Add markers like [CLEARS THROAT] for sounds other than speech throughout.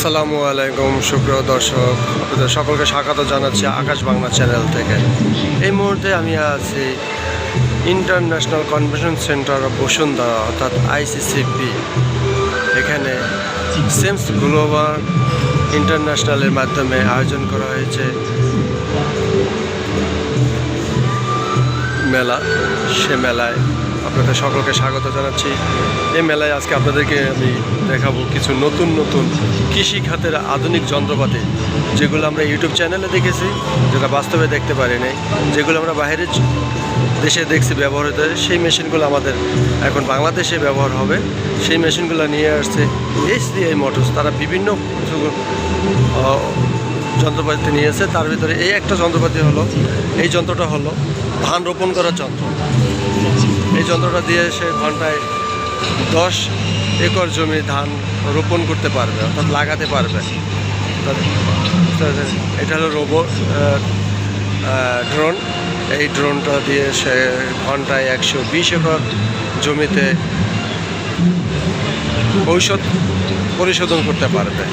আসসালামু আলাইকুম শুক্র দর্শক। আপনাদের সকলকে স্বাগত জানাচ্ছি আকাশ বাংলা চ্যানেল থেকে। এই মুহূর্তে আমি আছি international convention centre of Bashundhara, অর্থাৎ আইসিসিপি এখানে সেমস গ্লোবাল ইন্টারন্যাশনালের মাধ্যমে আয়োজন করা হয়েছে মেলা, সে মেলায়। আপনাদের সকলকে স্বাগত জানাচ্ছি। এই মেলায় আজকে আপনাদেরকে আমি দেখাবো কিছু নতুন নতুন কৃষি খাতের আধুনিক যন্ত্রপাতি যেগুলো আমরা ইউটিউব চ্যানেলে দেখেছি যেটা বাস্তবে দেখতে পারি পারিনি যেগুলো আমরা বাইরের দেশে দেখছি ব্যবহৃত হয়, সেই মেশিনগুলো আমাদের এখন বাংলাদেশে ব্যবহার হবে। সেই মেশিনগুলো নিয়ে আসছে এইচডিআই মোটরস। তারা বিভিন্ন যন্ত্রপাতি নিয়েছে। তার ভিতরে এই একটা যন্ত্রপাতি হলো এই যন্ত্রটা হলো ধান রোপণ করার যন্ত্র। এই যন্ত্রটা দিয়ে সে ঘন্টায় দশ একর জমি ধান রোপণ করতে পারবে, অর্থাৎ লাগাতে পারবে। এটা হলো রোবো ড্রোন। এই ড্রোনটা দিয়ে সে ঘন্টায় একশো বিশ একর জমিতে ঔষধ পরিশোধন করতে পারবে।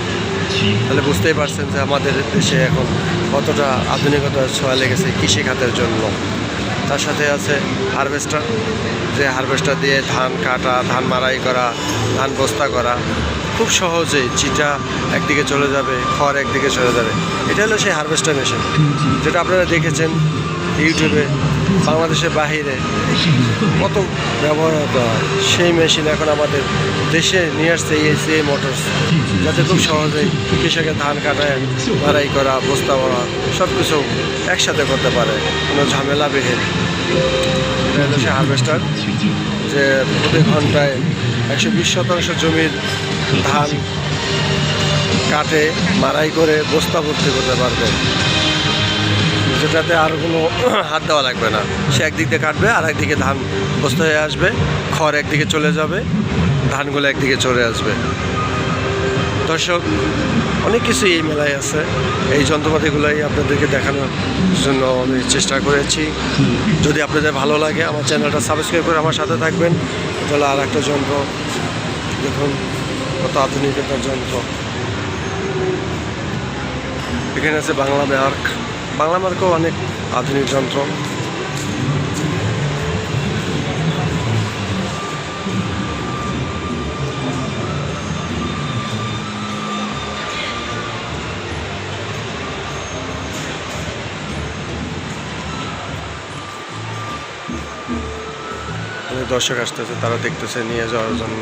তাহলে বুঝতেই পারছেন যে আমাদের দেশে এখন কতটা আধুনিকতার ছোঁয়া লেগেছে কৃষি খাতের জন্য। তার সাথে আছে হারভেস্টার যে হারভেস্টার দিয়ে ধান কাটা ধান মারাই করা ধান বস্তা করা। খুব সহজেই চিটা একদিকে চলে যাবে খড় একদিকে চলে যাবে। এটা হলো সেই হারভেস্টার মেশিন। যেটা আপনারা দেখেছেন ইউটিউবে। বাংলাদেশের বাহিরে কত ব্যবহার হতে হয়? সেই মেশিন এখন আমাদের দেশে নিয়ে আসছে এই মোটরস যাতে খুব সহজেই কৃষকের ধান কাটায় মারাই করা, বস্তা ভরা সব কিছু একসাথে করতে পারে। কোনো ঝামেলা হলো সে হারভেস্টার যে প্রতি ঘন্টায় একশো বিশ শতাংশ জমির ধান কাটে মারাই করে বস্তা ভর্তি করতে পারবে। যেটাতে আর কোনো [CLEARS THROAT] হাত দেওয়া লাগবে না। সে একদিক দিয়ে কাটবে, আর একদিকে ধান বস্তা হয়ে আসবে, খড় একদিকে চলে যাবে, ধানগুলো একদিকে চলে আসবে। দর্শক, অনেক কিছু এই মেলায় আছে। এই যন্ত্রপাতিগুলোই আপনাদেরকে দেখানোর জন্য আমি চেষ্টা করেছি। যদি আপনাদের ভালো লাগে, আমার চ্যানেলটা সাবস্ক্রাইব করে আমার সাথে থাকবেন। তাহলে আর একটা যন্ত্র, দেখুন কত আধুনিকতার যন্ত্র। এখানে আছে বাংলা মার্ক বাংলা মার্কও অনেক আধুনিক যন্ত্র। দর্শক আসতেছে তারা দেখতেছে নিয়ে যাওয়ার জন্য।